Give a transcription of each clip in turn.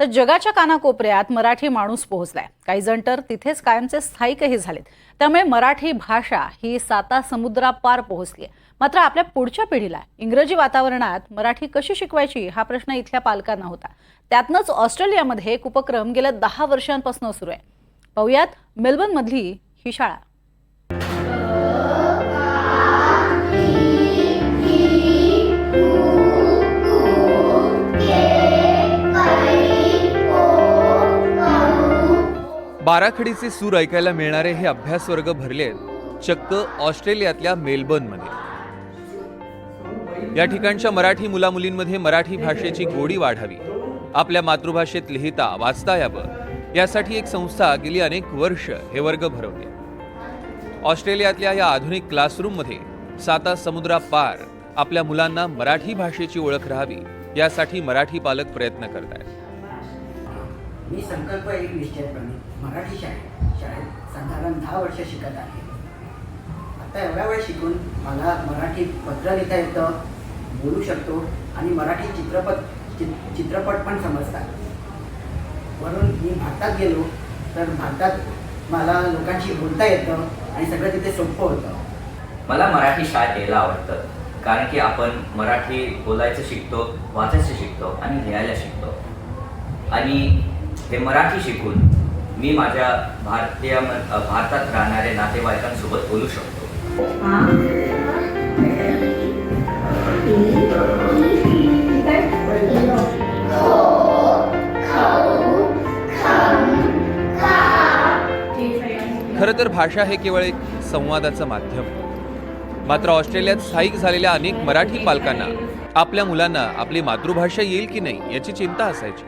तर जगाच्या कानाकोपऱ्यात मराठी माणूस पोहोचलाय. काही जण तर तिथेच कायमचे स्थायिकही झालेत. त्यामुळे मराठी भाषा ही साता समुद्रापार पोहोचली आहे मात्र आपल्या पुढच्या पिढीला इंग्रजी वातावरणात मराठी कशी शिकवायची हा प्रश्न इथल्या पालकांना होता. त्यातनंच ऑस्ट्रेलियामध्ये एक उपक्रम गेल्या दहा वर्षांपासून सुरू आहे. पाहुयात मेलबर्नमधली ही शाळा. आराखडीचे सूर ऐकायला मिळणारे हे अभ्यास वर्ग भरले आहेत चक्क ऑस्ट्रेलियातल्या मेलबर्नमध्ये. या ठिकाणच्या मराठी मुलामुलींमध्ये मराठी भाषेची गोडी वाढावी आपल्या मातृभाषेत लिहिता वाचता यावं यासाठी एक संस्था गेली अनेक वर्ष हे वर्ग भरवते. ऑस्ट्रेलियातल्या या आधुनिक क्लासरूममध्ये साता समुद्रापार आपल्या मुलांना मराठी भाषेची ओळख राहावी यासाठी मराठी पालक प्रयत्न करत आहेत मी संकल्प एक निश्चयपणे मराठी शाळेत शाळेत साधारण दहा वर्ष शिकत आहे. आता एवढ्या वेळ शिकून मला मराठी पत्र लिहिता येतं बोलू शकतो आणि मराठी चित्रपट चित- चित्रपट पण समजतात. म्हणून मी भारतात गेलो तर भारतात मला लोकांशी बोलता येतं आणि सगळं तिथे सोपं होतं. मला मराठी शाळेत यायला आवडतं कारण की आपण मराठी बोलायचं शिकतो वाचायचं शिकतो आणि लिहायला शिकतो. आणि हे मराठी शिकून मी माझ्या भारतीय भारतात राहणाऱ्या नातेवाईकांसोबत बोलू शकतो. खरं तर भाषा हे केवळ एक संवादाचं माध्यम. मात्र ऑस्ट्रेलियात स्थायिक झालेल्या अनेक मराठी पालकांना आपल्या मुलांना आपली मातृभाषा येईल की नाही याची चिंता असायची.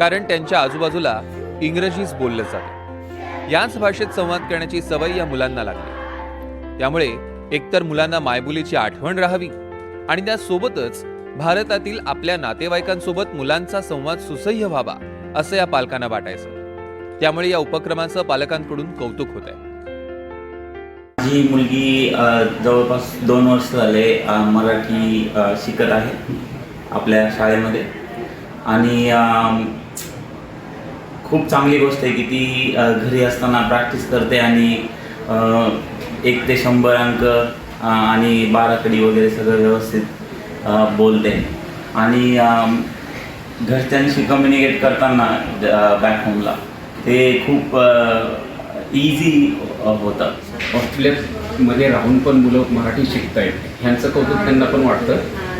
कारण त्यांच्या आजूबाजूला इंग्रजीच बोललं जातं. याच भाषेत संवाद करण्याची सवय या मुलांना लागली. त्यामुळे एकतर मुलांना मायबोलीची आठवण राहावी आणि त्यासोबतच भारतातील आपल्या नातेवाईकांसोबत मुलांचा संवाद सुसह्य व्हावा असं या पालकांना वाटायचं. त्यामुळे या उपक्रमाचं पालकांकडून कौतुक होत आहे माझी मुलगी जवळपास दोन वर्ष झाले मराठी शिकत आहे आपल्या शाळेमध्ये. आणि खूप चांगली गोष्ट आहे की ती घरी असताना प्रॅक्टिस करते आणि एक ते शंभर अंक आणि आणि बाराखडी वगैरे सगळं व्यवस्थित बोलते. आणि घरच्यांशी कम्युनिकेट करताना बॅक होमला ते खूप इझी होतं. ऑस्ट्रेलियामध्ये राहून पण मुलं मराठी शिकतायत. ह्यांचं कौतुक त्यांना पण वाटतं.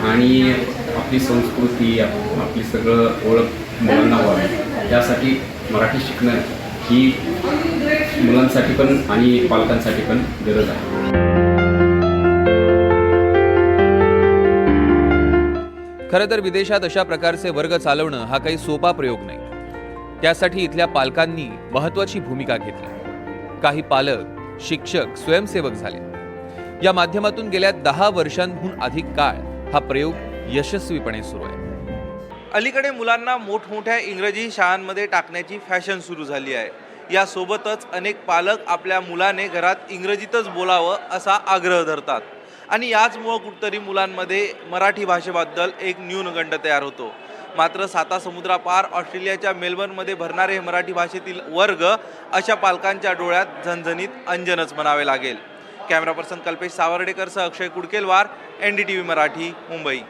आणि आपली संस्कृती आपली सगळं ओळख मुलांना व्हावी यासाठी मराठी शिकणं ही मुलांसाठी पण आणि पालकांसाठी पण गरज आहे. खरं तर विदेशात अशा प्रकारचे वर्ग चालवणं हा काही सोपा प्रयोग नाही. त्यासाठी इथल्या पालकांनी महत्वाची भूमिका घेतली. काही पालक शिक्षक स्वयंसेवक झाले. या माध्यमातून गेल्या दहा वर्षांहून अधिक काळ हा प्रयोग यशस्वीपणे सुरू आहे. अलीकडे मुलांना मोठमोठ्या इंग्रजी शाळांमध्ये टाकण्याची फॅशन सुरू झाली आहे. यासोबतच अनेक पालक आपल्या मुलाने घरात इंग्रजीतच बोलावं असा आग्रह धरतात. आणि याचमुळं कुठतरी मुलांमध्ये मराठी भाषेबद्दल एक न्यूनगंड तयार होतो. मात्र साता समुद्रापार ऑस्ट्रेलियाच्या मेलबर्नमध्ये भरणारे हे मराठी भाषेतील वर्ग अशा पालकांच्या डोळ्यात झणझणीत अंजनच म्हणावे लागेल. Camera person Kalpesh सावर्डेकरसह Akshay Kudkelwar N D T V Marathi Mumbai.